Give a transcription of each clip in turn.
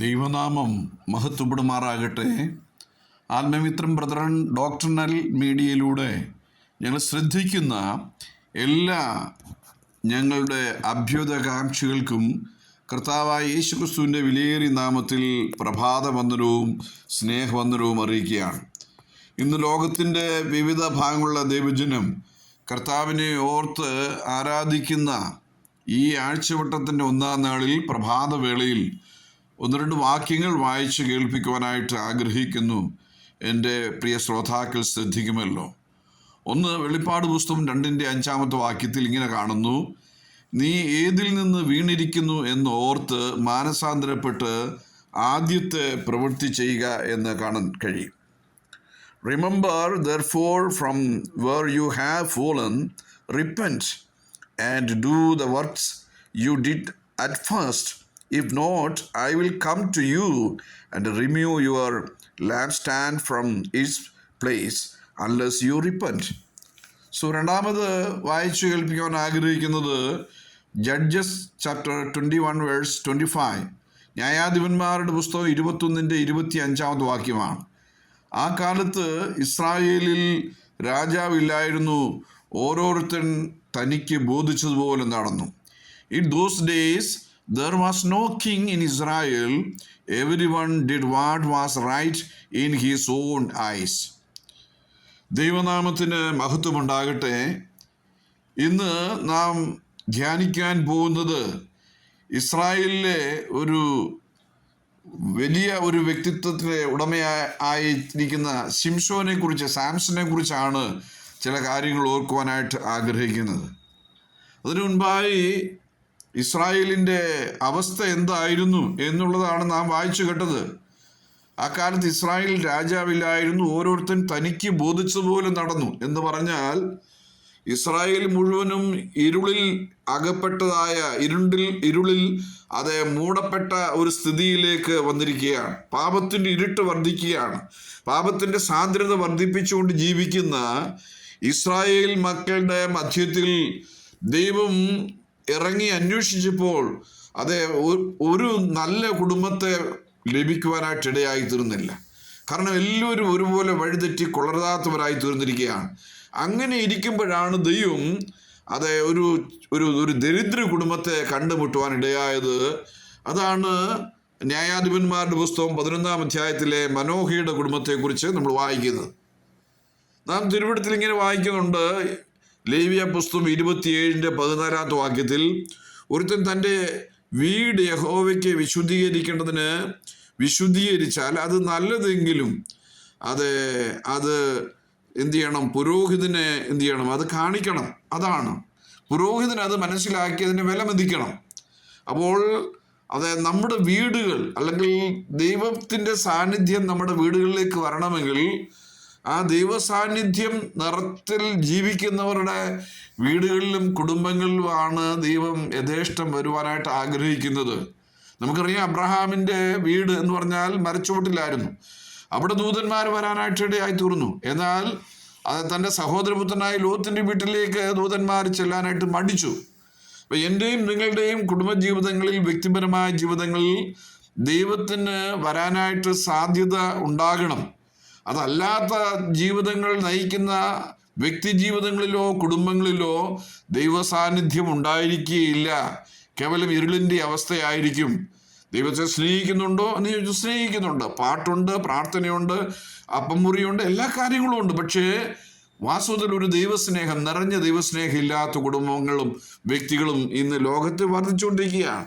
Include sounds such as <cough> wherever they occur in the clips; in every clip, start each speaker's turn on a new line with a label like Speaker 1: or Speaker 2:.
Speaker 1: ദൈവനാമം മഹത്വപ്പെടുമാറാകട്ടെ. ആത്മമിത്രം ബ്രദറൻ ഡോക്ടർണൽ മീഡിയയിലൂടെ ഞങ്ങൾ ശ്രദ്ധിക്കുന്ന എല്ലാ ഞങ്ങളുടെ അഭ്യുതകാംക്ഷികൾക്കും കർത്താവായ യേശുക്രിസ്തുവിന്റെ വിലയേറി നാമത്തിൽ പ്രഭാതവന്ദനവും സ്നേഹവന്ദനവും അറിയിക്കുകയാണ്. ഇന്ന് ലോകത്തിന്റെ വിവിധ ഭാഗങ്ങളുള്ള ദൈവജനം കർത്താവിനെ ഓർത്ത് ആരാധിക്കുന്ന ഈ ആഴ്ചവട്ടത്തിന്റെ ഒന്നാം നാളിൽ പ്രഭാതവേളയിൽ ഒന്ന് രണ്ട് വാക്യങ്ങൾ വായിച്ച് കേൾപ്പിക്കുവാനായിട്ട് ആഗ്രഹിക്കുന്നു. എന്റെ പ്രിയ ശ്രോതാക്കൾ ശ്രദ്ധിക്കുമല്ലോ. ഒന്ന് വെളിപ്പാട് പുസ്തകം രണ്ടിന്റെ അഞ്ചാമത്തെ വാക്യത്തിൽ ഇങ്ങനെ കാണുന്നു. നീ ഏതിൽ നിന്ന് വീണിരിക്കുന്നു എന്ന് ഓർത്ത് മാനസാന്തരപ്പെട്ട് ആദ്യത്തെ പ്രവൃത്തി ചെയ്യുക എന്ന് കാണാൻ കഴിയും. Remember there therefore, from where you have fallen, repent and do the works you did at first. If not, I will come to you and remove your lampstand from its place unless you repent. So രണ്ടാമത് വായിച്ചു കേൾപ്പിക്കുവാൻ ആഗ്രഹിക്കുന്നത് Judges chapter twenty one verse twenty five ന്യായാധിപന്മാരുടെ പുസ്തകം ഇരുപത്തൊന്നിന്റെ ഇരുപത്തി അഞ്ചാമത് വാക്യമാണ്. ആ കാലത്ത് ഇസ്രായേലിൽ രാജാവില്ലായിരുന്നു. ഓരോരുത്തൻ തനിക്ക് ബോധിച്ചതുപോലെ നടന്നു. In those days there was no king in Israel. Everyone did what was right in his own eyes. ദൈവനാമത്തിന് മഹത്വമുണ്ടാകട്ടെ ഇന്ന് നാം ധ്യാനിക്കാൻ പോകുന്നത് ഇസ്രായേലിലെ ഒരു വലിയ ഒരു വ്യക്തിത്വത്തിലെ ഉടമയായിരിക്കുന്ന ശിംഷോനെ കുറിച്ച് സാംസനെ കുറിച്ചാണ് ചില കാര്യങ്ങൾ ഓർക്കുവാനായിട്ട് ആഗ്രഹിക്കുന്നത് അതിനു മുൻപായി ഇസ്രായേലിന്റെ അവസ്ഥ എന്തായിരുന്നു എന്നുള്ളതാണ് നാം വായിച്ചു കേട്ടത്. അക്കാലത്ത് കാലത്ത് ഇസ്രായേൽ രാജാവില്ലായിരുന്നു ഓരോരുത്തൻ തനിക്ക് ബോധിച്ചതുപോലെ നടന്നു എന്ന് പറഞ്ഞാൽ ഇസ്രായേൽ മുഴുവനും ഇരുളിൽ അകപ്പെട്ടതായ ഇരുണ്ടിൽ ഇരുളിൽ അത് മൂടപ്പെട്ട ഒരു സ്ഥിതിയിലേക്ക് വന്നിരിക്കുകയാണ്. പാപത്തിന്റെ ഇരുട്ട് വർദ്ധിക്കുകയാണ്. പാപത്തിന്റെ സാന്ദ്രത വർദ്ധിപ്പിച്ചുകൊണ്ട് ജീവിക്കുന്ന ഇസ്രായേൽ മക്കളുടെ മധ്യത്തിൽ ദൈവം ഇറങ്ങി അന്വേഷിച്ചപ്പോൾ അത് ഒരു നല്ല കുടുംബത്തെ ലഭിക്കുവാനായിട്ട് ഇടയായി തീർന്നില്ല കാരണം എല്ലാവരും ഒരുപോലെ വഴിതെറ്റി കൊളരാത്തവരായി തീർന്നിരിക്കുകയാണ് അങ്ങനെ ഇരിക്കുമ്പോഴാണ് ദൈവം അത് ഒരു ഒരു ഒരു ദരിദ്ര കുടുംബത്തെ കണ്ടുമുട്ടുവാൻ ഇടയായത് അതാണ് ന്യായാധിപന്മാരുടെ പുസ്തകം പതിനൊന്നാം അധ്യായത്തിലെ മനോഹയുടെ കുടുംബത്തെക്കുറിച്ച് നമ്മൾ വായിക്കുന്നത്. നാം തിരുവിടത്തിൽ ഇങ്ങനെ വായിക്കുന്നുണ്ട് ലേവിയ പുസ്തകം ഇരുപത്തിയേഴിന്റെ പതിനാലാമത്തെ വാക്യത്തിൽ ഒരുത്തൻ തന്റെ വീട് യഹോവയ്ക്ക് വിശുദ്ധീകരിക്കേണ്ടതിന് വിശുദ്ധീകരിച്ചാൽ അത് നല്ലതെങ്കിലും അത് അത് എന്തു ചെയ്യണം? പുരോഹിതനെ എന്തു ചെയ്യണം? അത് കാണിക്കണം. അതാണ്. പുരോഹിതൻ അത് മനസ്സിലാക്കി അതിനെ വിലമതിക്കണം. അപ്പോൾ അതെ നമ്മുടെ വീടുകൾ അല്ലെങ്കിൽ ദൈവത്തിന്റെ സാന്നിധ്യം നമ്മുടെ വീടുകളിലേക്ക് വരണമെങ്കിൽ ആ ദൈവ സാന്നിധ്യം നിറത്തിൽ ജീവിക്കുന്നവരുടെ വീടുകളിലും കുടുംബങ്ങളിലുമാണ് ദൈവം യഥേഷ്ടം വരുവാനായിട്ട് ആഗ്രഹിക്കുന്നത്. നമുക്കറിയാം അബ്രഹാമിന്റെ വീട് എന്ന് പറഞ്ഞാൽ മരച്ചുവട്ടിലായിരുന്നു. അവിടെ ദൂതന്മാർ വരാനായിട്ട് ഇടയായി തീർന്നു. എന്നാൽ അത് തന്റെ സഹോദരപുത്രനായ ലോത്തിന്റെ വീട്ടിലേക്ക് ദൂതന്മാർ ചെല്ലാനായിട്ട് മടിച്ചു. അപ്പം എന്റെയും നിങ്ങളുടെയും കുടുംബജീവിതങ്ങളിൽ വ്യക്തിപരമായ ജീവിതങ്ങളിൽ ദൈവത്തിന് വരാനായിട്ട് സാധ്യത ഉണ്ടാകണം. അതല്ലാത്ത ജീവിതങ്ങൾ നയിക്കുന്ന വ്യക്തി ജീവിതങ്ങളിലോ കുടുംബങ്ങളിലോ ദൈവ സാന്നിധ്യം ഉണ്ടായിരിക്കുകയില്ല. കേവലം ഇരുളിന്റെ അവസ്ഥയായിരിക്കും. ദൈവത്തെ സ്നേഹിക്കുന്നുണ്ടോ എന്ന് ചോദിച്ചു സ്നേഹിക്കുന്നുണ്ട്. പാട്ടുണ്ട് പ്രാർത്ഥനയുണ്ട് അപ്പമുറിയുണ്ട് എല്ലാ കാര്യങ്ങളും ഉണ്ട്. പക്ഷേ വാസ്തവത്തിൽ ഒരു ദൈവസ്നേഹം നിറഞ്ഞ ദൈവസ്നേഹം ഇല്ലാത്ത കുടുംബങ്ങളും വ്യക്തികളും ഇന്ന് ലോകത്ത് വർദ്ധിച്ചുകൊണ്ടിരിക്കുകയാണ്.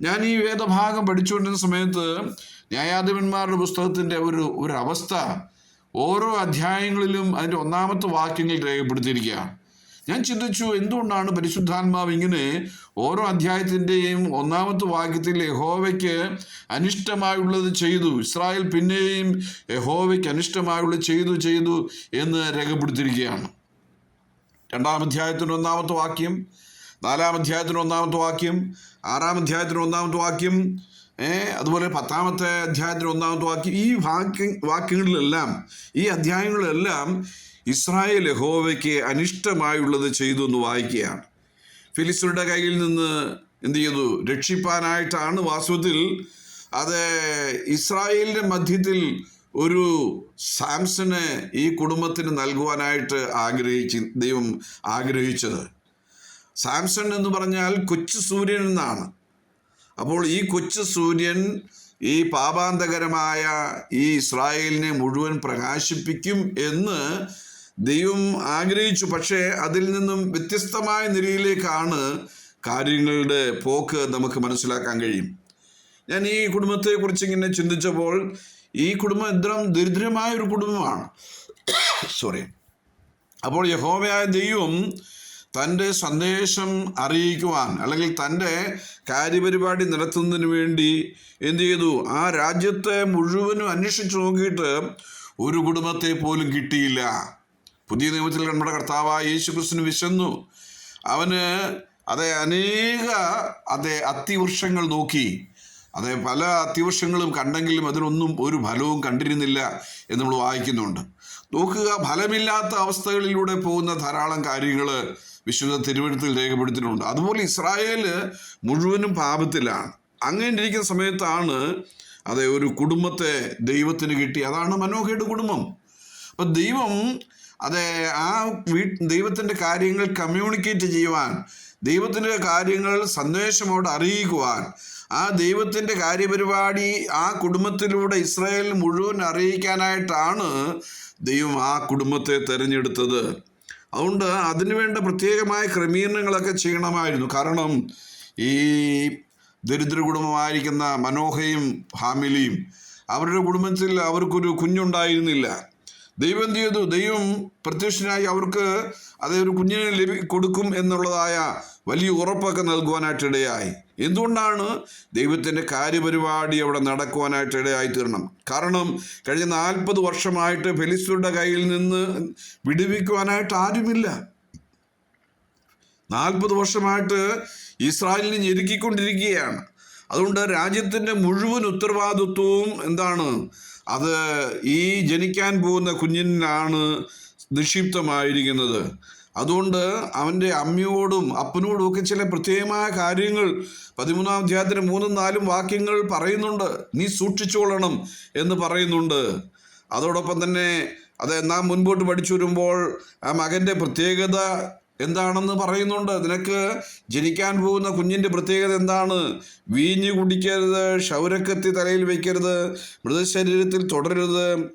Speaker 1: ഞാൻ ഈ വേദഭാഗം പഠിച്ചുകൊണ്ടിരുന്ന സമയത്ത് ന്യായാധിപന്മാരുടെ പുസ്തകത്തിന്റെ ഒരു ഒരു അവസ്ഥ ഓരോ അധ്യായങ്ങളിലും അതിന്റെ ഒന്നാമത്തെ വാക്യങ്ങൾ രേഖപ്പെടുത്തിയിരിക്കുകയാണ് ഞാൻ ചിന്തിച്ചു എന്തുകൊണ്ടാണ് പരിശുദ്ധാത്മാവ് ഇങ്ങനെ ഓരോ അധ്യായത്തിന്റെയും ഒന്നാമത്തെ വാക്യത്തിൽ യഹോവയ്ക്ക് അനിഷ്ടമായുള്ളത് ചെയ്തു ഇസ്രായേൽ പിന്നെയും യഹോവയ്ക്ക് അനിഷ്ടമായുള്ളത് ചെയ്തു ചെയ്തു എന്ന് രേഖപ്പെടുത്തിയിരിക്കുകയാണ്. രണ്ടാം അധ്യായത്തിന്റെ ഒന്നാമത്തെ വാക്യം നാലാം അധ്യായത്തിന്റെ ഒന്നാമത്തെ വാക്യം ആറാം അധ്യായത്തിന്റെ ഒന്നാമത്തെ വാക്യം അതുപോലെ പത്താമത്തെ അധ്യായത്തിന്റെ ഒന്നാമത്തെ വാക്യം ഈ വാക്യ വാക്യങ്ങളിലെല്ലാം ഈ അധ്യായങ്ങളിലെല്ലാം ഇസ്രായേൽ യഹോവയ്ക്ക് അനിഷ്ടമായുള്ളത് ചെയ്തു എന്ന് വായിക്കുകയാണ്. ഫിലിസ്റ്റുടെ കയ്യിൽ നിന്ന് എന്ത് ചെയ്തു? രക്ഷിപ്പാനായിട്ടാണ് വാസ്തവത്തിൽ അത് ഇസ്രായേലിന്റെ മധ്യത്തിൽ ഒരു സാംസന് ഈ കുടുംബത്തിന് നൽകുവാനായിട്ട് ആഗ്രഹിച്ച് ദൈവം ആഗ്രഹിച്ചത്. സാംസൺ എന്ന് പറഞ്ഞാൽ കൊച്ചു സൂര്യൻ എന്നാണ്. അപ്പോൾ ഈ കൊച്ചു സൂര്യൻ ഈ പാപാന്തകരമായ ഈ ഇസ്രായേലിനെ മുഴുവൻ പ്രകാശിപ്പിക്കും എന്ന് ദൈവം ആഗ്രഹിച്ചു. പക്ഷേ അതിൽ നിന്നും വ്യത്യസ്തമായ നിലയിലേക്കാണ് കാര്യങ്ങളുടെ പോക്ക് നമുക്ക് മനസ്സിലാക്കാൻ കഴിയും. ഞാൻ ഈ കുടുംബത്തെക്കുറിച്ച് ഇങ്ങനെ ചിന്തിച്ചപ്പോൾ ഈ കുടുംബം ഇത്രം ദരിദ്രമായ ഒരു കുടുംബമാണ്. <coughs> സോറി അപ്പോൾ യഹോവയായ ദൈവം തന്റെ സന്ദേശം അറിയിക്കുവാൻ അല്ലെങ്കിൽ തന്റെ കാര്യപരിപാടി നടത്തുന്നതിന് വേണ്ടി എന്തു ചെയ്തു? ആ രാജ്യത്തെ മുഴുവനും അന്വേഷിച്ചു നോക്കിയിട്ട് ഒരു കുടുംബത്തെ പോലും കിട്ടിയില്ല. പുതിയ നിയമത്തിൽ നമ്മുടെ കർത്താവായ യേശു ക്രിസ്തുവിന് വിശന്നു. അവന് അതെ അനേക അതെ അത്തിവൃക്ഷങ്ങൾ നോക്കി. അതെ പല അത്തിവൃക്ഷങ്ങളും കണ്ടെങ്കിലും അതിലൊന്നും ഒരു ഫലവും കണ്ടിരുന്നില്ല എന്ന് നമ്മൾ വായിക്കുന്നുണ്ട്. നോക്കുക ഫലമില്ലാത്ത അവസ്ഥകളിലൂടെ പോകുന്ന ധാരാളം കാര്യങ്ങൾ വിശുദ്ധ തിരുവഴുത്തിൽ രേഖപ്പെടുത്തിയിട്ടുണ്ട്. അതുപോലെ ഇസ്രായേൽ മുഴുവനും പാപത്തിലാണ്. അങ്ങനെ ഇരിക്കുന്ന സമയത്താണ് അതെ ഒരു കുടുംബത്തെ ദൈവത്തിന് കിട്ടി. അതാണ് മനോഹയുടെ കുടുംബം. അപ്പം ദൈവം അതെ ആ വീ ദൈവത്തിന്റെ കാര്യങ്ങൾ കമ്മ്യൂണിക്കേറ്റ് ചെയ്യുവാൻ ദൈവത്തിന്റെ കാര്യങ്ങൾ സന്ദേശമോട് അറിയിക്കുവാൻ ആ ദൈവത്തിന്റെ കാര്യപരിപാടി ആ കുടുംബത്തിലൂടെ ഇസ്രായേൽ മുഴുവൻ അറിയിക്കാനായിട്ടാണ് ദൈവം ആ കുടുംബത്തെ തിരഞ്ഞെടുത്തത്. അതുകൊണ്ട് അതിനുവേണ്ട പ്രത്യേകമായ ക്രമീകരണങ്ങളൊക്കെ ചെയ്യണമായിരുന്നു. കാരണം ഈ ദരിദ്ര കുടുംബമായിരിക്കുന്ന മനോഹയും ഫാമിലിയും അവരുടെ കുടുംബത്തിൽ അവർക്കൊരു കുഞ്ഞുണ്ടായിരുന്നില്ല. ദൈവം എന്ത് ചെയ്തു? ദൈവം പ്രത്യക്ഷനായി അവർക്ക് അതേ ഒരു കുഞ്ഞിനെ ലഭി കൊടുക്കും എന്നുള്ളതായ വലിയ ഉറപ്പൊക്കെ നൽകുവാനായിട്ടിടയായി എന്തുകൊണ്ടാണ് ദൈവത്തിന്റെ കാര്യപരിപാടി അവിടെ നടക്കുവാനായിട്ട് ഇടയായി തീരണം കാരണം കഴിഞ്ഞ നാൽപ്പത് വർഷമായിട്ട് ഫെലിസ്തരുടെ കയ്യിൽ നിന്ന് വിടുവിക്കുവാനായിട്ട് ആരുമില്ല. നാൽപ്പത് വർഷമായിട്ട് ഇസ്രായേലിനെ ഞെരുക്കിക്കൊണ്ടിരിക്കുകയാണ്. അതുകൊണ്ട് രാജ്യത്തിന്റെ മുഴുവൻ ഉത്തരവാദിത്വവും എന്താണ്? അത് ഈ ജനിക്കാൻ പോകുന്ന കുഞ്ഞിനാണ് നിക്ഷിപ്തമായിരിക്കുന്നത്. അതുകൊണ്ട് അവന്റെ അമ്മയോടും അപ്പനോടും ഒക്കെ ചില പ്രത്യേകമായ കാര്യങ്ങൾ പതിമൂന്നാം അധ്യായത്തിന് മൂന്നും നാലും വാക്യങ്ങൾ പറയുന്നുണ്ട്. നീ സൂക്ഷിച്ചുകൊള്ളണം എന്ന് പറയുന്നുണ്ട്. അതോടൊപ്പം തന്നെ അത് നാം മുൻപോട്ട് പഠിച്ചു വരുമ്പോൾ ആ മകന്റെ പ്രത്യേകത എന്താണെന്ന് പറയുന്നുണ്ട്. നിനക്ക് ജനിക്കാൻ പോകുന്ന കുഞ്ഞിന്റെ പ്രത്യേകത എന്താണ്? വീഞ്ഞ് കുടിക്കരുത് ക്ഷൗരക്കത്തി തലയിൽ വയ്ക്കരുത് മൃതശരീരത്തിൽ തുടരരുത്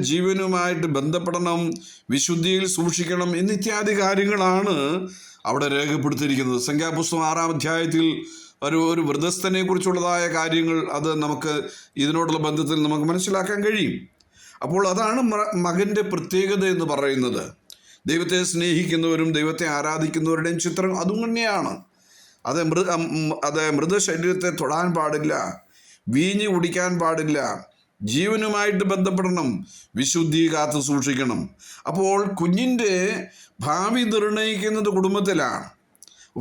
Speaker 1: ജീവനുമായിട്ട് ബന്ധപ്പെടണം വിശുദ്ധിയിൽ സൂക്ഷിക്കണം എന്നിത്യാദി കാര്യങ്ങളാണ് അവിടെ രേഖപ്പെടുത്തിയിരിക്കുന്നത്. സംഖ്യാപുസ്തകം ആറാം അധ്യായത്തിൽ ഒരു ഒരു വൃദ്ധസ്ഥനെ കുറിച്ചുള്ളതായ കാര്യങ്ങൾ അത് നമുക്ക് ഇതിനോടുള്ള ബന്ധത്തിൽ നമുക്ക് മനസ്സിലാക്കാൻ കഴിയും. അപ്പോൾ അതാണ് മകന്റെ പ്രത്യേകത എന്ന് പറയുന്നത്. ദൈവത്തെ സ്നേഹിക്കുന്നവരും ദൈവത്തെ ആരാധിക്കുന്നവരുടെയും ചിത്രം അതും തന്നെയാണ്. അത് മൃ അത് മൃതശരീരത്തെ തൊടാൻ പാടില്ല വീഞ്ഞ് കുടിക്കാൻ പാടില്ല ജീവനുമായിട്ട് ബന്ധപ്പെടണം വിശുദ്ധി കാത്തു സൂക്ഷിക്കണം. അപ്പോൾ കുഞ്ഞിന്റെ ഭാവി നിർണയിക്കുന്നത് കുടുംബത്തിലാണ്.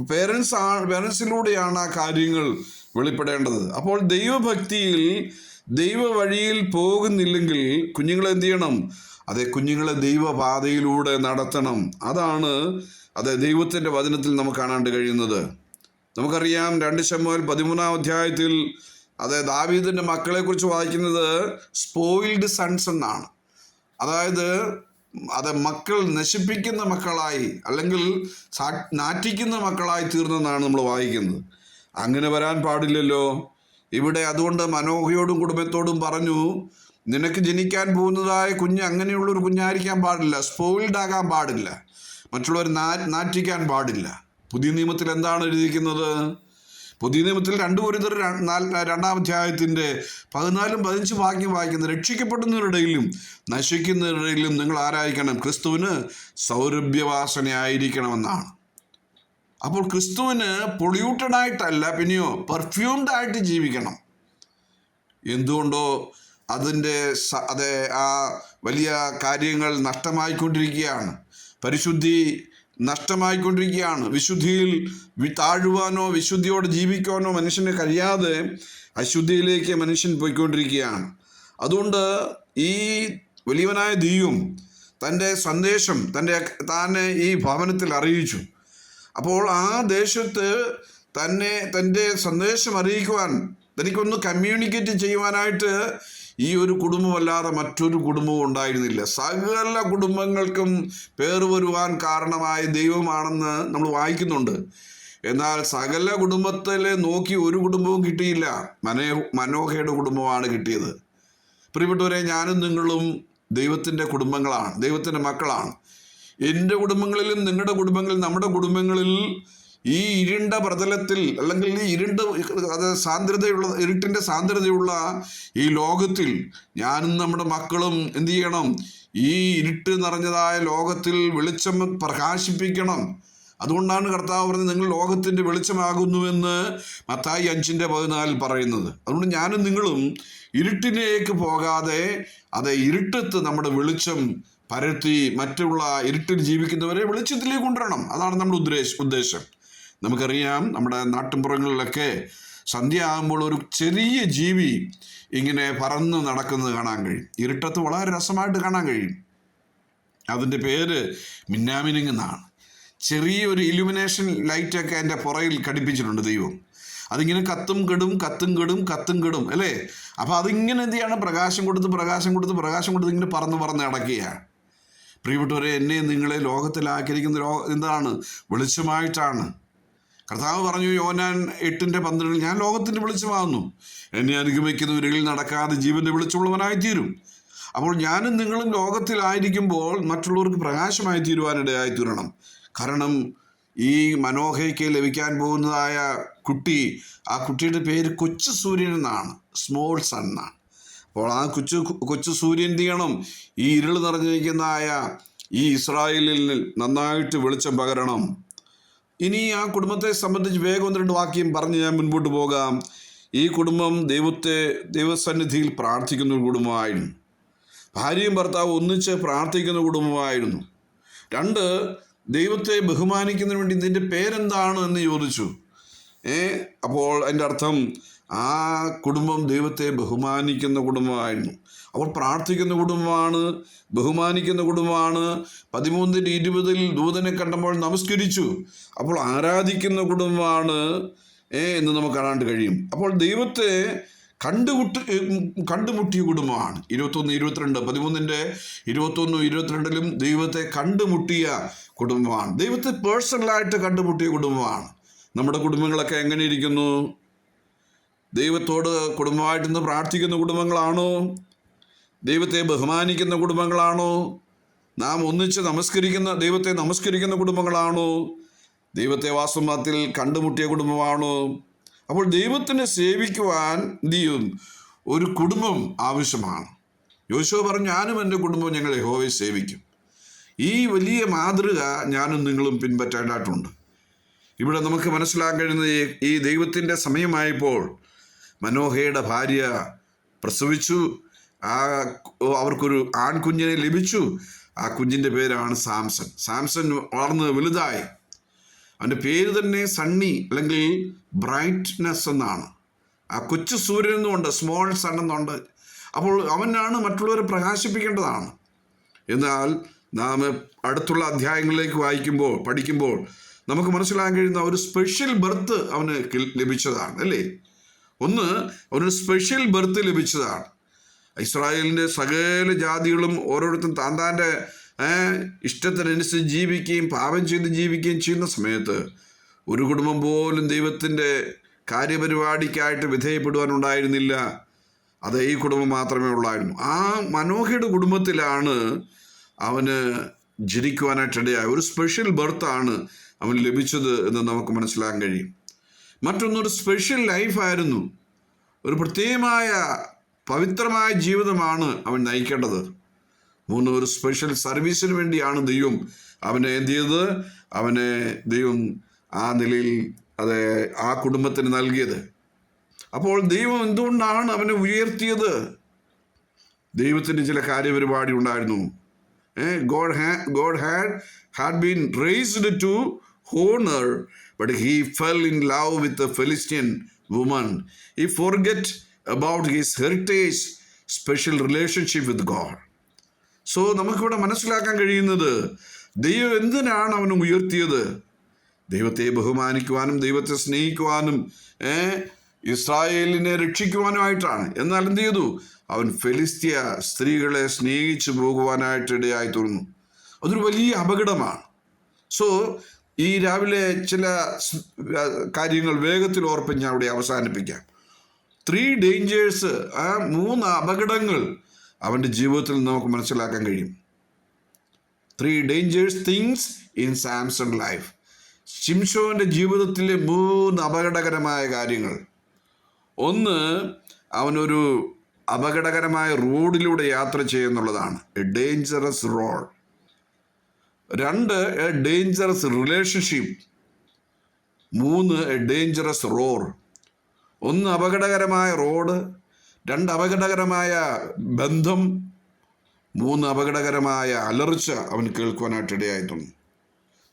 Speaker 1: പേരൻസ് ആ പേരൻസിലൂടെയാണ് ആ കാര്യങ്ങൾ വെളിപ്പെടേണ്ടത്. അപ്പോൾ ദൈവഭക്തിയിൽ ദൈവ വഴിയിൽ പോകുന്നില്ലെങ്കിൽ കുഞ്ഞുങ്ങളെ എന്ത് ചെയ്യണം? അതെ കുഞ്ഞുങ്ങളെ ദൈവപാതയിലൂടെ നടത്തണം. അതാണ് അതെ ദൈവത്തിന്റെ വചനത്തിൽ നമുക്ക് കാണാണ്ട് കഴിയുന്നത്. നമുക്കറിയാം രണ്ട് ശമുവൽ പതിമൂന്നാം അധ്യായത്തിൽ അതെ ദാവീദിന്റെ മക്കളെക്കുറിച്ച് വായിക്കുന്നത് സ്പോയിൽഡ് സൺസ് എന്നാണ്. അതായത് അത് മക്കൾ നശിപ്പിക്കുന്ന മക്കളായി അല്ലെങ്കിൽ നാറ്റിക്കുന്ന മക്കളായി തീർന്നെന്നാണ് നമ്മൾ വായിക്കുന്നത്. അങ്ങനെ വരാൻ പാടില്ലല്ലോ. ഇവിടെ അതുകൊണ്ട് മനോഹയോടും കുടുംബത്തോടും പറഞ്ഞു നിനക്ക് ജനിക്കാൻ പോകുന്നതായ കുഞ്ഞ് അങ്ങനെയുള്ളൊരു കുഞ്ഞായിരിക്കാൻ പാടില്ല. സ്പോയിൽഡ് ആകാൻ പാടില്ല. മറ്റുള്ളവർ നാ നാറ്റിക്കാൻ പാടില്ല. പുതിയ നിയമത്തിൽ എന്താണ് എഴുതിയിരിക്കുന്നത്? പുതിയ നിയമത്തിൽ രണ്ടു കുരുതർ രണ്ടാം അധ്യായത്തിന്റെ പതിനാലും പതിനഞ്ചും വാക്യം വായിക്കുന്നത് രക്ഷിക്കപ്പെടുന്നവരുടെയിലും നശിക്കുന്നവരുടെയിലും നിങ്ങൾ ആരായിരിക്കണം? ക്രിസ്തുവിന് സൗരഭ്യവാസനയായിരിക്കണമെന്നാണ്. അപ്പോൾ ക്രിസ്തുവിന് പൊള്യൂട്ടഡ് ആയിട്ടല്ല പിന്നെയോ പെർഫ്യൂംഡ് ആയിട്ട് ജീവിക്കണം. എന്തുകൊണ്ടോ അതിന്റെ അതെ ആ വലിയ കാര്യങ്ങൾ നഷ്ടമായിക്കൊണ്ടിരിക്കുകയാണ്. പരിശുദ്ധി നഷ്ടമായിക്കൊണ്ടിരിക്കുകയാണ്. വിശുദ്ധിയിൽ താഴുവാനോ വിശുദ്ധിയോടെ ജീവിക്കുവാനോ മനുഷ്യന് കഴിയാതെ അശുദ്ധിയിലേക്ക് മനുഷ്യൻ പോയിക്കൊണ്ടിരിക്കുകയാണ്. അതുകൊണ്ട് ഈ വലിയവനായ ദീവും തന്റെ സന്ദേശം തന്റെ താനെ ഈ ഭവനത്തിൽ അറിയിച്ചു. അപ്പോൾ ആ ദേശത്ത് തന്നെ തന്റെ സന്ദേശം അറിയിക്കുവാൻ തനിക്കൊന്ന് കമ്മ്യൂണിക്കേറ്റ് ചെയ്യുവാനായിട്ട് ഈ ഒരു കുടുംബമല്ലാതെ മറ്റൊരു കുടുംബവും ഉണ്ടായിരുന്നില്ല. സകല കുടുംബങ്ങൾക്കും പേർ വരുവാൻ കാരണമായ ദൈവമാണെന്ന് നമ്മൾ വായിക്കുന്നുണ്ട്. എന്നാൽ സകല കുടുംബത്തിലെ നോക്കി ഒരു കുടുംബവും കിട്ടിയില്ല. മനോ മനോഹയുടെ കുടുംബമാണ് കിട്ടിയത്. പ്രിയപ്പെട്ടവരെ ഞാനും നിങ്ങളും ദൈവത്തിന്റെ കുടുംബങ്ങളാണ് ദൈവത്തിന്റെ മക്കളാണ്. എന്റെ കുടുംബങ്ങളിലും നിങ്ങളുടെ കുടുംബങ്ങളിൽ നമ്മുടെ കുടുംബങ്ങളിൽ ഈ ഇരുണ്ട പ്രതലത്തിൽ അല്ലെങ്കിൽ ഈ ഇരുണ്ട അത് സാന്ദ്രതയുള്ള ഇരുട്ടിന്റെ സാന്ദ്രതയുള്ള ഈ ലോകത്തിൽ ഞാനും നമ്മുടെ മക്കളും എന്തു ചെയ്യണം? ഈ ഇരുട്ട് നിറഞ്ഞതായ ലോകത്തിൽ വെളിച്ചം പ്രകാശിപ്പിക്കണം. അതുകൊണ്ടാണ് കർത്താവ് പറഞ്ഞത് നിങ്ങൾ ലോകത്തിന്റെ വെളിച്ചമാകുന്നുവെന്ന് മത്തായി അഞ്ചിന്റെ പതിനാലിൽ പറയുന്നത്. അതുകൊണ്ട് ഞാനും നിങ്ങളും ഇരുട്ടിലേക്ക് പോകാതെ അത് ഇരുട്ടത്ത് നമ്മുടെ വെളിച്ചം പരത്തി മറ്റുള്ള ഇരുട്ടിൽ ജീവിക്കുന്നവരെ വെളിച്ചത്തിലേക്ക് കൊണ്ടുവരണം. അതാണ് നമ്മുടെ ഉദ്ദേശം ഉദ്ദേശം. നമുക്കറിയാം നമ്മുടെ നാട്ടിൻപുറങ്ങളിലൊക്കെ സന്ധ്യ ആകുമ്പോൾ ഒരു ചെറിയ ജീവി ഇങ്ങനെ പറന്ന് നടക്കുന്നത് കാണാൻ കഴിയും. ഇരുട്ടത്ത് വളരെ രസമായിട്ട് കാണാൻ കഴിയും. അതിന്റെ പേര് മിന്നാമിനിങ് എന്നാണ്. ചെറിയൊരു ഇലുമിനേഷൻ ലൈറ്റൊക്കെ എന്റെ പുറയിൽ ഘടിപ്പിച്ചിട്ടുണ്ട് ദൈവം. അതിങ്ങനെ കത്തും കെടും കത്തും കെടും കത്തും കെടും അല്ലേ? അപ്പോൾ അതിങ്ങനെ എന്ത് ചെയ്യണം? പ്രകാശം കൊടുത്ത് പ്രകാശം കൊടുത്ത് പ്രകാശം കൊടുത്ത് ഇങ്ങനെ പറന്ന് പറന്ന് അടക്കുകയാണ് പ്രിയപ്പെട്ടവരെ എന്നെ നിങ്ങളെ ലോകത്തിലാക്കിയിരിക്കുന്ന ലോ എന്താണ്? വെളിച്ചമായിട്ടാണ്. കർത്താവ് പറഞ്ഞു യോനാൻ എട്ടിന്റെ പന്ത്രണ്ടിൽ ഞാൻ ലോകത്തിന്റെ വെളിച്ചമാകുന്നു എന്നെ അനുഗമിക്കുന്നവരിൽ നടക്കാതെ ജീവന്റെ വെളിച്ചമുള്ളവനായി തീരും അപ്പോൾ ഞാനും നിങ്ങളും ലോകത്തിലായിരിക്കുമ്പോൾ മറ്റുള്ളവർക്ക് പ്രകാശമായി തീരുവാനിടയായി തീരണം കാരണം ഈ മനോഹയ്ക്ക് ലഭിക്കാൻ പോകുന്നതായ കുട്ടി ആ കുട്ടിയുടെ പേര് കൊച്ചു സൂര്യൻ എന്നാണ്. സ്മോൾ സൺ എന്നാണ്. അപ്പോൾ ആ കൊച്ചു കൊച്ചു സൂര്യൻ തീയണം ഈ ഇരുൾ നിറഞ്ഞിരിക്കുന്നതായ ഈ ഇസ്രായേലിൽ നന്നായിട്ട് വെളിച്ചം പകരണം. ഇനി ആ കുടുംബത്തെ സംബന്ധിച്ച് വേഗം ഒന്ന് രണ്ട് വാക്യം പറഞ്ഞ് ഞാൻ മുൻപോട്ട് പോകാം. ഈ കുടുംബം ദൈവത്തെ ദൈവസന്നിധിയിൽ പ്രാർത്ഥിക്കുന്ന ഒരു കുടുംബമായിരുന്നു. ഭാര്യയും ഭർത്താവ് ഒന്നിച്ച് പ്രാർത്ഥിക്കുന്ന കുടുംബമായിരുന്നു. രണ്ട് ദൈവത്തെ ബഹുമാനിക്കുന്നതിന് വേണ്ടി ഇതിന്റെ പേരെന്താണ് എന്ന് ചോദിച്ചു. ഏ അപ്പോൾ അതിന്റെ അർത്ഥം ആ കുടുംബം ദൈവത്തെ ബഹുമാനിക്കുന്ന കുടുംബമായിരുന്നു. അവർ പ്രാർത്ഥിക്കുന്ന കുടുംബമാണ് ബഹുമാനിക്കുന്ന കുടുംബമാണ്. പതിമൂന്നിന്റെ ഇരുപതിൽ ദൂതനെ കണ്ടപ്പോൾ നമസ്കരിച്ചു. അപ്പോൾ ആരാധിക്കുന്ന കുടുംബമാണ് എന്ന് നമുക്ക് കാണാണ്ട് കഴിയും. അപ്പോൾ ദൈവത്തെ കണ്ടുമുട്ട് കണ്ടുമുട്ടിയ കുടുംബമാണ്. ഇരുപത്തൊന്ന് ഇരുപത്തിരണ്ട് പതിമൂന്നിന്റെ ഇരുപത്തൊന്നും ഇരുപത്തിരണ്ടിലും ദൈവത്തെ കണ്ടുമുട്ടിയ കുടുംബമാണ്. ദൈവത്തെ പേഴ്സണലായിട്ട് കണ്ടുമുട്ടിയ കുടുംബമാണ്. നമ്മുടെ കുടുംബങ്ങളൊക്കെ എങ്ങനെ ഇരിക്കുന്നു? ദൈവത്തോട് കുടുംബമായിട്ടിന്ന് പ്രാർത്ഥിക്കുന്ന കുടുംബങ്ങളാണോ? ദൈവത്തെ ബഹുമാനിക്കുന്ന കുടുംബങ്ങളാണോ? നാം ഒന്നിച്ച് നമസ്കരിക്കുന്ന ദൈവത്തെ നമസ്കരിക്കുന്ന കുടുംബങ്ങളാണോ? ദൈവത്തെ വാസ്തവത്തിൽ കണ്ടുമുട്ടിയ കുടുംബമാണോ? അപ്പോൾ ദൈവത്തിനെ സേവിക്കുവാൻ എന്ത് ചെയ്യും? ഒരു കുടുംബം ആവശ്യമാണ്. യോശോ പറഞ്ഞു ഞാനും എന്റെ കുടുംബവും ഞങ്ങൾ യഹോവയെ സേവിക്കും. ഈ വലിയ മാതൃക ഞാനും നിങ്ങളും പിൻപറ്റേണ്ടതായിട്ടുണ്ട് ഇവിടെ നമുക്ക് മനസ്സിലാക്കാൻ കഴിയുന്നത് ഈ ദൈവത്തിന്റെ സമയമായപ്പോൾ മനോഹയുടെ ഭാര്യ പ്രസവിച്ചു. ആ അവർക്കൊരു ആൺകുഞ്ഞിനെ ലഭിച്ചു. ആ കുഞ്ഞിന്റെ പേരാണ് സാംസൺ. സാംസൺ വളർന്ന് വലുതായി. അവന്റെ പേര് തന്നെ സണ്ണി അല്ലെങ്കിൽ ബ്രൈറ്റ്നെസ് എന്നാണ്. ആ കൊച്ചു സൂര്യൻ എന്നുണ്ട് സ്മോൾ സൺ എന്നുണ്ട്. അപ്പോൾ അവനാണ് മറ്റുള്ളവരെ പ്രകാശിപ്പിക്കേണ്ടതാണ്. എന്നാൽ നാം അടുത്തുള്ള അധ്യായങ്ങളിലേക്ക് വായിക്കുമ്പോൾ പഠിക്കുമ്പോൾ നമുക്ക് മനസ്സിലാക്കാൻ കഴിയുന്ന ഒരു സ്പെഷ്യൽ ബർത്ത് അവന് ലഭിച്ചതാണ് അല്ലേ? ഒന്ന് അവനൊരു സ്പെഷ്യൽ ബർത്ത് ലഭിച്ചതാണ്. ഇസ്രായേലിന്റെ സകല ജാതികളും ഓരോരുത്തരും താൻ താന്റെ ഇഷ്ടത്തിനനുസരിച്ച് ജീവിക്കുകയും പാപം ചെയ്ത് ജീവിക്കുകയും ചെയ്യുന്ന സമയത്ത് ഒരു കുടുംബം പോലും ദൈവത്തിന്റെ കാര്യപരിപാടിക്കായിട്ട് വിധേയപ്പെടുവാനുണ്ടായിരുന്നില്ല അത് ഈ കുടുംബം മാത്രമേ ഉള്ളായിരുന്നു. ആ മനോഹയുടെ കുടുംബത്തിലാണ് അവന് ജനിക്കുവാനായിട്ടിടയായ ഒരു സ്പെഷ്യൽ ബർത്താണ് അവന് ലഭിച്ചത് എന്ന് നമുക്ക് മനസ്സിലാക്കാൻ കഴിയും. മറ്റൊന്നൊരു സ്പെഷ്യൽ ലൈഫായിരുന്നു ഒരു പ്രത്യേകമായ പവിത്രമായ ജീവിതമാണ് അവൻ നയിക്കേണ്ടത്. മൂന്ന് ഒരു സ്പെഷ്യൽ സർവീസിന് വേണ്ടിയാണ് ദൈവം അവനെ എന്ത് ചെയ്തത്? അവനെ ദൈവം ആ നിലയിൽ അത് ആ കുടുംബത്തിന് നൽകിയത്. അപ്പോൾ ദൈവം എന്തുകൊണ്ടാണ് അവനെ ഉയർത്തിയത്? ദൈവത്തിന് ചില കാര്യപരിപാടി ഉണ്ടായിരുന്നു. God ha God had had been raised to honour but he fell in love with a Philistine woman he forget about his heritage special relationship with God so നമുക്കിവിടെ മനസ്സിലാക്കാൻ കഴിയുന്നത് ദൈവം എന്തിനാണ് അവനെ ഉയർത്തിയത്? ദൈവത്തെ ബഹുമാനിക്കുവാനും ദൈവത്തെ സ്നേഹിക്കുവാനും ഏ, ഇസ്രായേലിനെ രക്ഷിക്കുവാനുമായിട്ടാണ്. എന്നാൽ എന്ത് ചെയ്തു? അവൻ ഫെലിസ്തീയ സ്ത്രീകളെ സ്നേഹിച്ചു പോകുവാനായിട്ട് ഇടയായി തീർന്നു. അതൊരു വലിയ അപകടമാണ്. സോ ഈ രാവിലെ ചില കാര്യങ്ങൾ വേഗത്തിൽ ഓർപ്പിച്ച് ഞാൻ അവിടെ അവസാനിപ്പിക്കാം. ത്രീ ഡേഞ്ചേഴ്സ് ആ മൂന്ന് അപകടങ്ങൾ അവന്റെ ജീവിതത്തിൽ നമുക്ക് മനസ്സിലാക്കാൻ കഴിയും. Three dangers things in Samson life ശിംഷോന്റെ ജീവിതത്തിലെ മൂന്ന് അപകടകരമായ കാര്യങ്ങൾ. ഒന്ന് അവനൊരു അപകടകരമായ റോഡിലൂടെ യാത്ര ചെയ്യുന്നുള്ളതാണ്. എ ഡേഞ്ചറസ് റോഡ് രണ്ട് എ ഡേഞ്ചറസ് റിലേഷൻഷിപ്പ് മൂന്ന് എ ഡേഞ്ചറസ് റോർ ഒന്ന് അപകടകരമായ റോഡ് രണ്ട് അപകടകരമായ ബന്ധം മൂന്ന് അപകടകരമായ അലർച്ച അവൻ കേൾക്കുവാനായിട്ട് ഇടയായിട്ടുണ്ട്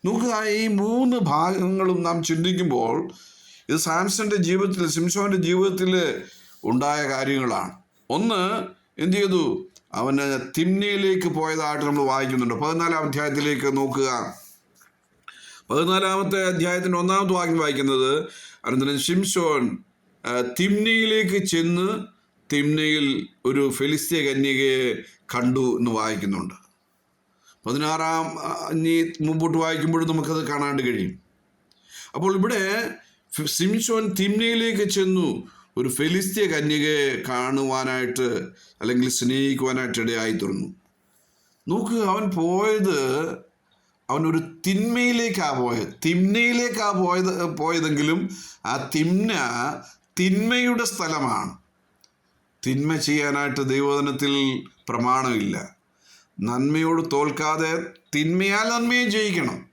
Speaker 1: നോക്കുക ഈ മൂന്ന് ഭാഗങ്ങളും നാം ചിന്തിക്കുമ്പോൾ ഇത് സാംസന്റെ ജീവിതത്തിൽ സിംസോന്റെ ജീവിതത്തിൽ ഉണ്ടായ കാര്യങ്ങളാണ്. ഒന്ന് എന്തു ചെയ്തു? അവന് തിമ്നയിലേക്ക് പോയതായിട്ട് നമ്മൾ വായിക്കുന്നുണ്ട്. പതിനാലാം അധ്യായത്തിലേക്ക് നോക്കുക. പതിനാലാമത്തെ അധ്യായത്തിന്റെ ഒന്നാമത്തെ വാക്യം വായിക്കുന്നത് അനന്തരം ആ, തിമ്നയിലേക്ക് ചെന്ന് തിമ്നയിൽ ഒരു ഫെലിസ്തീയ കന്യകയെ കണ്ടു എന്ന് വായിക്കുന്നുണ്ട്. പതിനാറാം ഇനി മുമ്പോട്ട് വായിക്കുമ്പോഴും നമുക്കത് കാണാണ്ട് കഴിയും. അപ്പോൾ ഇവിടെ സിംഷോൻ തിമ്നയിലേക്ക് ചെന്നു ഒരു ഫെലിസ്തീയ കന്യകയെ കാണുവാനായിട്ട് അല്ലെങ്കിൽ സ്നേഹിക്കുവാനായിട്ട് ഇടയായി തുറന്നു നോക്കുക അവൻ പോയത് അവനൊരു തിന്മയിലേക്കാ പോയത്. തിന്മയിലേക്കാ പോയത് പോയതെങ്കിലും ആ തിന്മ തിന്മയുടെ സ്ഥലമാണ്. തിന്മ ചെയ്യാനായിട്ട് ദൈവോധനത്തിൽ പ്രമാണമില്ല. നന്മയോട് തോൽക്കാതെ തിന്മയാൽ നന്മയെ ജയിക്കണം.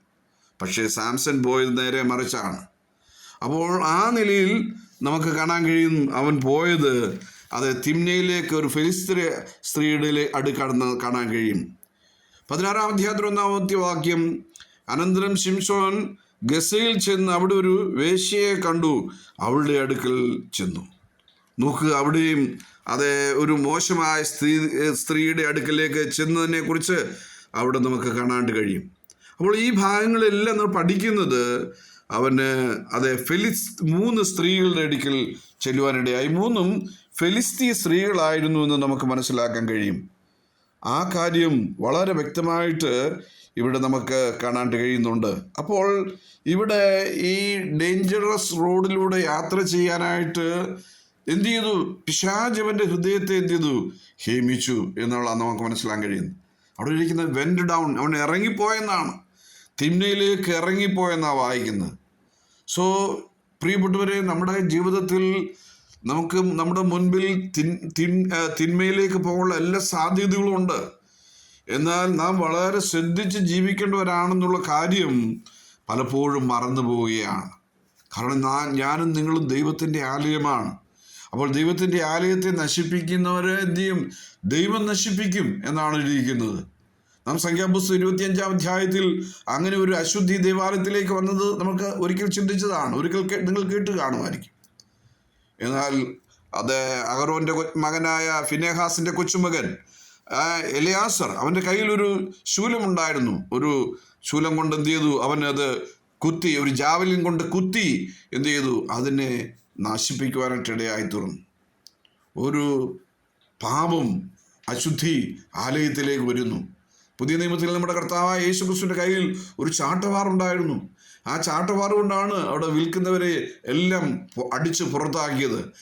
Speaker 1: പക്ഷേ സാംസൺ പോയത് നേരെ മറിച്ചാണ്. അപ്പോൾ ആ നിലയിൽ നമുക്ക് കാണാൻ കഴിയും അവൻ പോയത് അത് തിന്മയിലേക്ക് ഒരു ഫെലിസ്ത്രീ സ്ത്രീയുടെ അടുക്കടന്ന് കാണാൻ കഴിയും. പതിനാറാം അധ്യായത്തിൽ ഒന്നാമത്തെ വാക്യം അനന്തരം ശിംഷോൻ ഗസയിൽ ചെന്ന് അവിടെ ഒരു വേശ്യയെ കണ്ടു. അവളുടെ അടുക്കൽ ചെന്നു. നോക്കുക അവിടെയും അത് ഒരു മോശമായ സ്ത്രീ സ്ത്രീയുടെ അടുക്കലേക്ക് ചെന്നതിനെ കുറിച്ച് അവിടെ നമുക്ക് കാണാണ്ട് കഴിയും. അപ്പോൾ ഈ ഭാഗങ്ങളെല്ലാം നമ്മൾ പഠിക്കുന്നത് അവന് അതെ ഫെലിസ് മൂന്ന് സ്ത്രീകളുടെ അടുക്കൽ ചെല്ലുവാനിടയായി. മൂന്നും ഫെലിസ്തീയ സ്ത്രീകളായിരുന്നു എന്ന് നമുക്ക് മനസ്സിലാക്കാൻ കഴിയും. ആ കാര്യം വളരെ വ്യക്തമായിട്ട് ഇവിടെ നമുക്ക് കാണാൻ കഴിയുന്നുണ്ട്. അപ്പോൾ ഇവിടെ ഈ ഡേഞ്ചറസ് റോഡിലൂടെ യാത്ര ചെയ്യാനായിട്ട് എന്ത് ചെയ്തു? പിശാചവന്റെ ഹൃദയത്തെ എന്ത് ചെയ്തു? ഹേമിച്ചു എന്നുള്ള നമുക്ക് മനസ്സിലാക്കാൻ കഴിയുന്നത്. അവിടെ ഇരിക്കുന്ന വെൻഡ് ഡൗൺ അവൻ ഇറങ്ങിപ്പോയെന്നാണ്. തിന്മയിലേക്ക് ഇറങ്ങിപ്പോയെന്നാണ് വായിക്കുന്നത്. സോ പ്രിയപ്പെട്ടവരെ നമ്മുടെ ജീവിതത്തിൽ നമുക്ക് നമ്മുടെ മുൻപിൽ തിന്മയിലേക്ക് പോകാനുള്ള എല്ലാ സാധ്യതകളും ഉണ്ട്. എന്നാൽ നാം വളരെ ശ്രദ്ധിച്ച് ജീവിക്കേണ്ടവരാണെന്നുള്ള കാര്യം പലപ്പോഴും മറന്നു പോവുകയാണ്. കാരണം നാ- ഞാനും നിങ്ങളും ദൈവത്തിന്റെ ആലയമാണ്. അപ്പോൾ ദൈവത്തിന്റെ ആലയത്തെ നശിപ്പിക്കുന്നവരെ എന്ത് ചെയ്യും? ദൈവം നശിപ്പിക്കും എന്നാണ് എഴുതിയിരിക്കുന്നത്. നാം സംഖ്യാപുസ്തകം ഇരുപത്തിയഞ്ചാം അധ്യായത്തിൽ അങ്ങനെ ഒരു അശുദ്ധി ദേവാലയത്തിലേക്ക് വന്നത് നമുക്ക് ഒരിക്കൽ ചിന്തിച്ചതാണ്. ഒരിക്കൽ നിങ്ങൾ കേട്ട് കാണുമായിരിക്കും. എന്നാൽ അത് അഹറോന്റെ കൊ- മകനായ ഫിനേഹാസിന്റെ കൊച്ചുമകൻ എലിയാസർ അവന്റെ കയ്യിൽ ഒരു ശൂലമുണ്ടായിരുന്നു. ഒരു ശൂലം കൊണ്ട് എന്ത് ചെയ്തു? അവൻ അത് കുത്തി ഒരു ജാവലിൻ കൊണ്ട് കുത്തി എന്ത് ചെയ്തു? അതിനെ നശിപ്പിക്കുവാനായിട്ട് ഇടയായി തീർന്നു ഒരു പാപം അശുദ്ധി ആലയത്തിലേക്ക് വരുന്നു. പുതിയ നിയമത്തിൽ നമ്മുടെ കർത്താവായ യേശു ക്രിസ്തുവിന്റെ കയ്യിൽ ഒരു ചാട്ടവാറുണ്ടായിരുന്നു ആ ചാട്ടവാറ് കൊണ്ടാണ് അവിടെ വിൽക്കുന്നവരെ എല്ലാം അടിച്ച് പുറത്താക്കിയത്.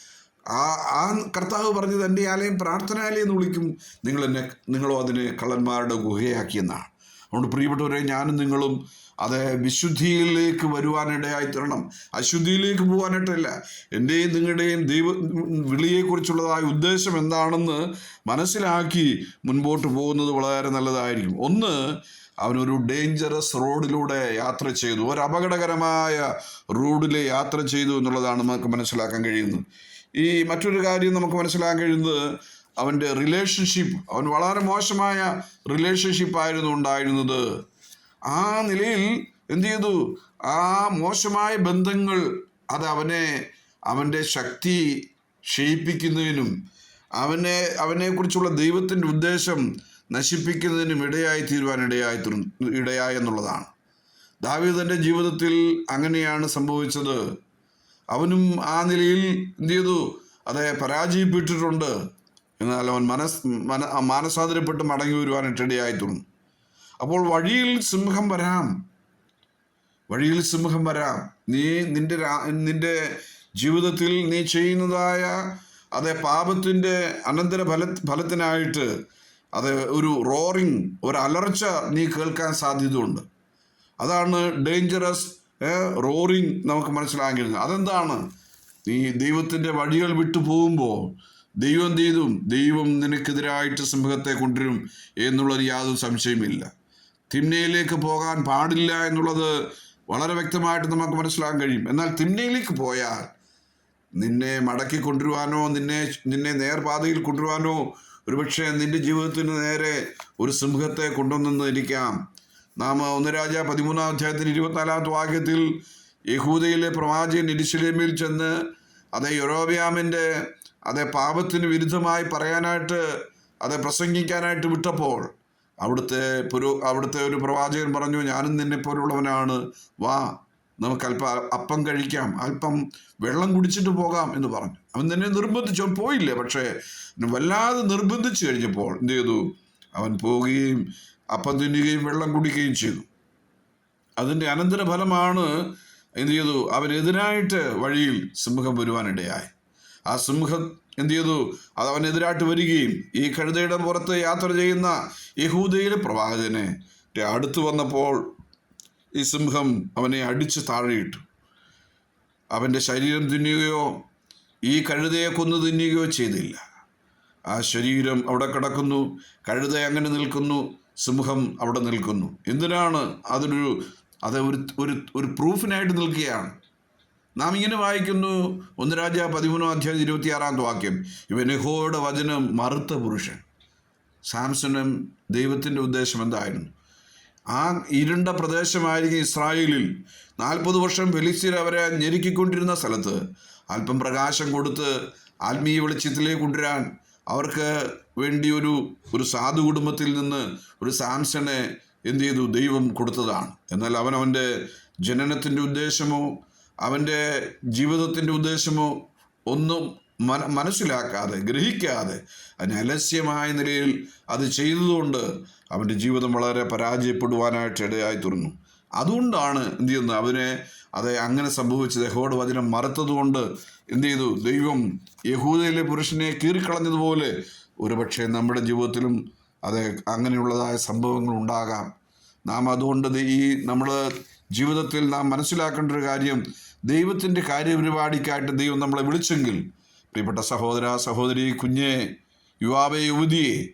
Speaker 1: ആ ആ കർത്താവ് പറഞ്ഞത് എന്റെ ആലയം പ്രാർത്ഥനാലയം എന്ന് വിളിക്കും. നിങ്ങൾ എന്നെ നിങ്ങളോ അതിനെ കള്ളന്മാരുടെ ഗുഹയാക്കിയെന്നാണ് അതുകൊണ്ട് പ്രിയപ്പെട്ടവരെ ഞാനും നിങ്ങളും അത് വിശുദ്ധിയിലേക്ക് വരുവാനിടയായി തരണം. അശുദ്ധിയിലേക്ക് പോകാനായിട്ടല്ല എന്റെയും നിങ്ങളുടെയും ദൈവ വിളിയെക്കുറിച്ചുള്ളതായ ഉദ്ദേശം എന്താണെന്ന് മനസ്സിലാക്കി മുൻപോട്ട് പോകുന്നത് വളരെ നല്ലതായിരിക്കും. ഒന്ന് അവനൊരു ഡേഞ്ചറസ് റോഡിലൂടെ യാത്ര ചെയ്തു. ഒരു അപകടകരമായ റോഡിലെ യാത്ര ചെയ്തു എന്നുള്ളതാണ് നമുക്ക് മനസ്സിലാക്കാൻ കഴിയുന്നത്. ഈ മറ്റൊരു കാര്യം നമുക്ക് മനസ്സിലാക്കാൻ കഴിയുന്നത് അവന്റെ റിലേഷൻഷിപ്പ് അവൻ വളരെ മോശമായ റിലേഷൻഷിപ്പ് ആയിരുന്നു ഉണ്ടായിരുന്നത്. ആ നിലയിൽ എന്ത് ചെയ്തു? ആ മോശമായ ബന്ധങ്ങൾ അത് അവനെ അവന്റെ ശക്തി ക്ഷയിപ്പിക്കുന്നതിനും അവനെ അവനെക്കുറിച്ചുള്ള ദൈവത്തിന്റെ ഉദ്ദേശം നശിപ്പിക്കുന്നതിനും ഇടയായി തീരുവാൻ ഇടയായി ഇടയായി എന്നുള്ളതാണ്. ദാവീദന്റെ ജീവിതത്തിൽ അങ്ങനെയാണ് സംഭവിച്ചത്. അവനും ആ നിലയിൽ എന്ത് ചെയ്തു? അതെ പരാജയപ്പെട്ടിട്ടുണ്ട്. എന്നാൽ അവൻ മനസ് മന മാനസാന്തരപ്പെട്ട് മടങ്ങി വരുവാനായിട്ട് ഇടയായി തുടങ്ങും അപ്പോൾ വഴിയിൽ സിംഹം വരാം. വഴിയിൽ സിംഹം വരാം. നീ നിന്റെ നിന്റെ ജീവിതത്തിൽ നീ ചെയ്യുന്നതായ അതെ പാപത്തിന്റെ അനന്തര ഫല ഫലത്തിനായിട്ട് അത് ഒരു റോറിങ് ഒരു അലർച്ച നീ കേൾക്കാൻ സാധ്യതയുണ്ട്. അതാണ് ഡേഞ്ചറസ് റോറിങ് നമുക്ക് മനസ്സിലാക്കിയിരുന്നത് അതെന്താണ്? നീ ദൈവത്തിന്റെ വഴികൾ വിട്ടു പോകുമ്പോൾ ദൈവം ചെയ്തും? ദൈവം നിനക്കെതിരായിട്ട് സിംഹത്തെ കൊണ്ടുവരും എന്നുള്ളൊരു യാതൊരു സംശയമില്ല തിന്മയിലേക്ക് പോകാൻ പാടില്ല എന്നുള്ളത് വളരെ വ്യക്തമായിട്ട് നമുക്ക് മനസ്സിലാക്കാൻ കഴിയും. എന്നാൽ തിന്മയിലേക്ക് പോയാൽ നിന്നെ മടക്കി കൊണ്ടുവരുവാനോ നിന്നെ നിന്നെ നേർപാതയിൽ കൊണ്ടുവരുവാനോ ഒരുപക്ഷെ നിന്റെ ജീവിതത്തിന് നേരെ ഒരു സിംഹത്തെ കൊണ്ടുവന്നിരിക്കാം നാം ഒന്ന് രാജ പതിമൂന്നാം അധ്യായത്തിന് ഇരുപത്തിനാലാമത്തെ വാക്യത്തിൽ യഹൂദയിലെ പ്രവാചകൻ ഇരിശിലേമിൽ ചെന്ന് അതേ യൊറോബിയാമിന്റെ അതേ പാപത്തിന് വിരുദ്ധമായി പറയാനായിട്ട് അത് പ്രസംഗിക്കാനായിട്ട് വിട്ടപ്പോൾ അവിടുത്തെ പുരു അവിടുത്തെ ഒരു പ്രവാചകൻ പറഞ്ഞു ഞാനും നിന്നെ പോലുള്ളവനാണ്. വാ നമുക്ക് അല്പം അപ്പം കഴിക്കാം. അല്പം വെള്ളം കുടിച്ചിട്ട് പോകാം എന്ന് പറഞ്ഞു. അവൻ തന്നെ നിർബന്ധിച്ചു. അവൻ പോയില്ലേ. പക്ഷേ വല്ലാതെ നിർബന്ധിച്ചു കഴിഞ്ഞപ്പോൾ എന്ത് ചെയ്തു? അവൻ പോവുകയും അപ്പം തിന്നുകയും വെള്ളം കുടിക്കുകയും ചെയ്തു. അതിന്റെ അനന്തരഫലമാണ് എന്ത് ചെയ്തു? അവരെതിരായിട്ട് വഴിയിൽ സിംഹം വരുവാനിടയായി. ആ സിംഹം എന്ത് ചെയ്തു? അത് അവനെതിരായിട്ട് വരികയും ഈ കഴുതയുടെ പുറത്ത് യാത്ര ചെയ്യുന്ന യഹൂദയിലെ പ്രവാചകനെ അടുത്തു വന്നപ്പോൾ ഈ സിംഹം അവനെ അടിച്ച് താഴെയിട്ടു. അവന്റെ ശരീരം തിന്നുകയോ ഈ കഴുതയെ കൊന്നു തിന്നുകയോ ചെയ്തില്ല. ആ ശരീരം അവിടെ കിടക്കുന്നു. കഴുത അങ്ങനെ നിൽക്കുന്നു. സിംഹം അവിടെ നിൽക്കുന്നു. എന്തിനാണ് അതിനൊരു അത് ഒരു ഒരു ഒരു പ്രൂഫിനായിട്ട് നിൽക്കുകയാണ്? നാം ഇങ്ങനെ വായിക്കുന്നു ഒന്ന് രാജ പതിമൂന്നാം അധ്യായം ഇരുപത്തിയാറാമത്തെ വാക്യം. ഇവൻ യഹോയുടെ വചനം മറുത്ത പുരുഷൻ. സാംസണും ദൈവത്തിന്റെ ഉദ്ദേശം എന്തായിരുന്നു? ആ ഇരുണ്ട പ്രദേശമായിരിക്കും ഇസ്രായേലിൽ. നാൽപ്പത് വർഷം ഫെലിസ്തീൻ അവരെ ഞെരുക്കിക്കൊണ്ടിരുന്ന സ്ഥലത്ത് അല്പം പ്രകാശം കൊടുത്ത് ആത്മീയ വെളിച്ചത്തിലേക്ക് കൊണ്ടുവരാൻ അവർക്ക് വേണ്ടി ഒരു ഒരു സാധു കുടുംബത്തിൽ നിന്ന് ഒരു സാംസണെ എന്തു ചെയ്തു? ദൈവം കൊടുത്തതാണ്. എന്നാൽ അവൻ അവന്റെ ജനനത്തിന്റെ ഉദ്ദേശമോ അവന്റെ ജീവിതത്തിന്റെ ഉദ്ദേശമോ ഒന്നും മന മനസ്സിലാക്കാതെ ഗ്രഹിക്കാതെ അതിന് അലസ്യമായ നിലയിൽ അത് ചെയ്തതുകൊണ്ട് അവന്റെ ജീവിതം വളരെ പരാജയപ്പെടുവാനായിട്ട് ഇടയായി തീർന്നു. അതുകൊണ്ടാണ് എന്ത് ചെയ്യുന്നത്? അവനെ അതെ അങ്ങനെ സംഭവിച്ചത്. ഹോഡ് വചനം മറത്തതുകൊണ്ട് എന്ത് ചെയ്തു ദൈവം യഹൂദയിലെ പുരുഷനെ കീറിക്കളഞ്ഞതുപോലെ ഒരുപക്ഷെ നമ്മുടെ ജീവിതത്തിലും അത് അങ്ങനെയുള്ളതായ സംഭവങ്ങൾ ഉണ്ടാകാം. നാം അതുകൊണ്ട് ഈ നമ്മൾ ജീവിതത്തിൽ നാം മനസ്സിലാക്കേണ്ട ഒരു കാര്യം ദൈവത്തിന്റെ കാര്യപരിപാടിക്കായിട്ട് ദൈവം നമ്മളെ വിളിച്ചെങ്കിൽ പ്രിയപ്പെട്ട സഹോദര സഹോദരി കുഞ്ഞെ യുവാവെ യുവതിയെ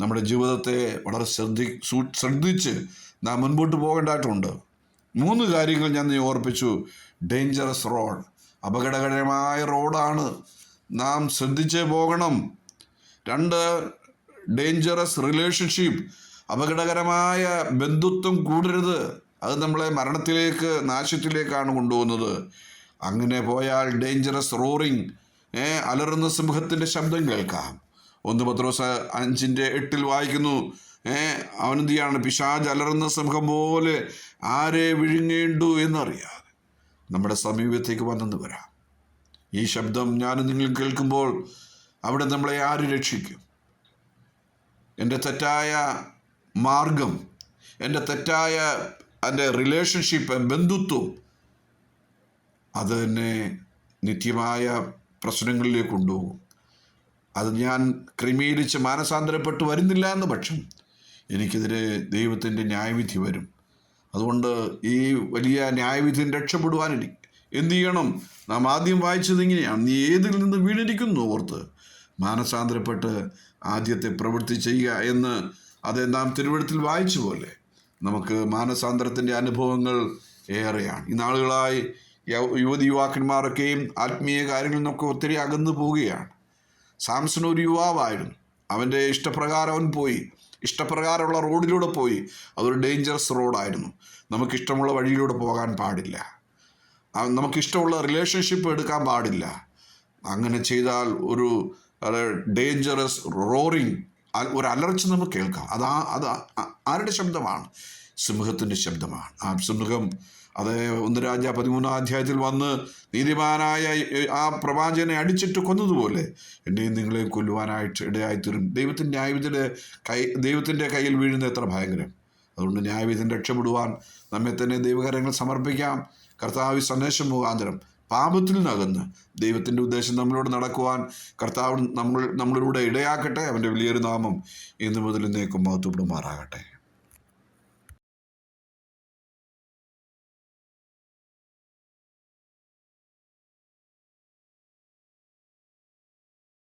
Speaker 1: നമ്മുടെ ജീവിതത്തെ വളരെ ശ്രദ്ധി ശ്രദ്ധിച്ച് നാം മുൻപോട്ട് പോകേണ്ടതായിട്ടുണ്ട്. മൂന്ന് കാര്യങ്ങൾ ഞാൻ നീ ഓർപ്പിച്ചു. ഡേഞ്ചറസ് റോഡ് അപകടകരമായ റോഡാണ്. നാം ശ്രദ്ധിച്ച് പോകണം. രണ്ട് ഡേഞ്ചറസ് റിലേഷൻഷിപ്പ് അപകടകരമായ ബന്ധുത്വം കൂടരുത്. അത് നമ്മളെ മരണത്തിലേക്ക് നാശത്തിലേക്കാണ് കൊണ്ടുപോകുന്നത്. അങ്ങനെ പോയാൽ ഡേഞ്ചറസ് റോറിങ് അലറുന്ന സിംഹത്തിന്റെ ശബ്ദം കേൾക്കാം. ഒന്ന് പത്രോസ അഞ്ചിന്റെ എട്ടിൽ വായിക്കുന്നു. ഏ അവനന്തിയാണ്? പിശാജ് അലറുന്ന സിംഹം പോലെ ആരെ വിഴുങ്ങേണ്ടു എന്നറിയാതെ നമ്മുടെ സമീപത്തേക്ക് വന്നെന്ന് വരാം. ഈ ശബ്ദം ഞാൻ നിങ്ങൾ കേൾക്കുമ്പോൾ അവിടെ നമ്മളെ ആര് രക്ഷിക്കും? എന്റെ തെറ്റായ മാർഗം എന്റെ തെറ്റായ എന്റെ റിലേഷൻഷിപ്പ് ബന്ധുത്വം അത് എന്നെ നിത്യമായ പ്രശ്നങ്ങളിലേക്ക് കൊണ്ടുപോകും. അത് ഞാൻ ക്രമീകരിച്ച് മാനസാന്തരപ്പെട്ട് വരുന്നില്ല എന്ന പക്ഷം എനിക്കെതിരെ ദൈവത്തിന്റെ ന്യായവിധി വരും. അതുകൊണ്ട് ഈ വലിയ ന്യായവിധിയിൽ രക്ഷപ്പെടുവാനിരിക്കും എന്തു ചെയ്യണം? നാം ആദ്യം വായിച്ചത് ഇങ്ങനെയാണ്. നീ ഏതിൽ നിന്ന് വീണിരിക്കുന്നു ഓർത്ത് മാനസാന്തരപ്പെട്ട് ആദ്യത്തെ പ്രവൃത്തി ചെയ്യുക എന്ന് അത് നാം തിരുവഴുത്തിൽ വായിച്ച പോലെ നമുക്ക് മാനസാന്തരത്തിന്റെ അനുഭവങ്ങൾ ഏറെയാണ്. ഈ നാളുകളായി യുവതി യുവാക്കന്മാരൊക്കെയും ആത്മീയ കാര്യങ്ങളിൽ നിന്നൊക്കെ ഒത്തിരി അകന്നു പോവുകയാണ്. സാംസൺ ഒരു യുവാവായിരുന്നു. അവന്റെ ഇഷ്ടപ്രകാരം അവൻ പോയി. ഇഷ്ടപ്രകാരമുള്ള റോഡിലൂടെ പോയി. അതൊരു ഡേഞ്ചറസ് റോഡായിരുന്നു നമുക്കിഷ്ടമുള്ള വഴിയിലൂടെ പോകാൻ പാടില്ല. നമുക്കിഷ്ടമുള്ള റിലേഷൻഷിപ്പ് എടുക്കാൻ പാടില്ല. അങ്ങനെ ചെയ്താൽ ഒരു ഡേഞ്ചറസ് റോറിങ് ഒരു അലർച്ച് നമുക്ക് കേൾക്കാം. അത് അത് ആരുടെ ശബ്ദമാണ്? സിംഹത്തിന്റെ ശബ്ദമാണ്. ആ സിംഹം അത് ഒന്ന് രാജ പതിമൂന്നാം അധ്യായത്തിൽ വന്ന് നീതിമാനായ ആ പ്രവാചകനെ അടിച്ചിട്ട് കൊന്നതുപോലെ എന്നെയും നിങ്ങളെയും കൊല്ലുവാനായിട്ട് ഇടയായിത്തീരും ദൈവത്തിന്റെ ന്യായവിധിയുടെ കൈ ദൈവത്തിന്റെ കയ്യിൽ വീഴുന്ന എത്ര ഭയങ്കരം. അതുകൊണ്ട് ന്യായവിധം രക്ഷപ്പെടുവാൻ നമ്മെ തന്നെ ദൈവകരങ്ങൾ സമർപ്പിക്കാം. കർത്താവ് സന്ദേശം മുഖാന്തരം പാപത്തിൽ നിന്നകന്ന് ദൈവത്തിന്റെ ഉദ്ദേശം നമ്മളോട് നടക്കുവാൻ കർത്താവ് നമ്മൾ നമ്മളിലൂടെ ഇടയാക്കട്ടെ. അവന്റെ വലിയൊരു നാമം ഇന്നു മുതൽ ഇന്നേക്കും മഹത്വപ്പെടുമാറാകട്ടെ.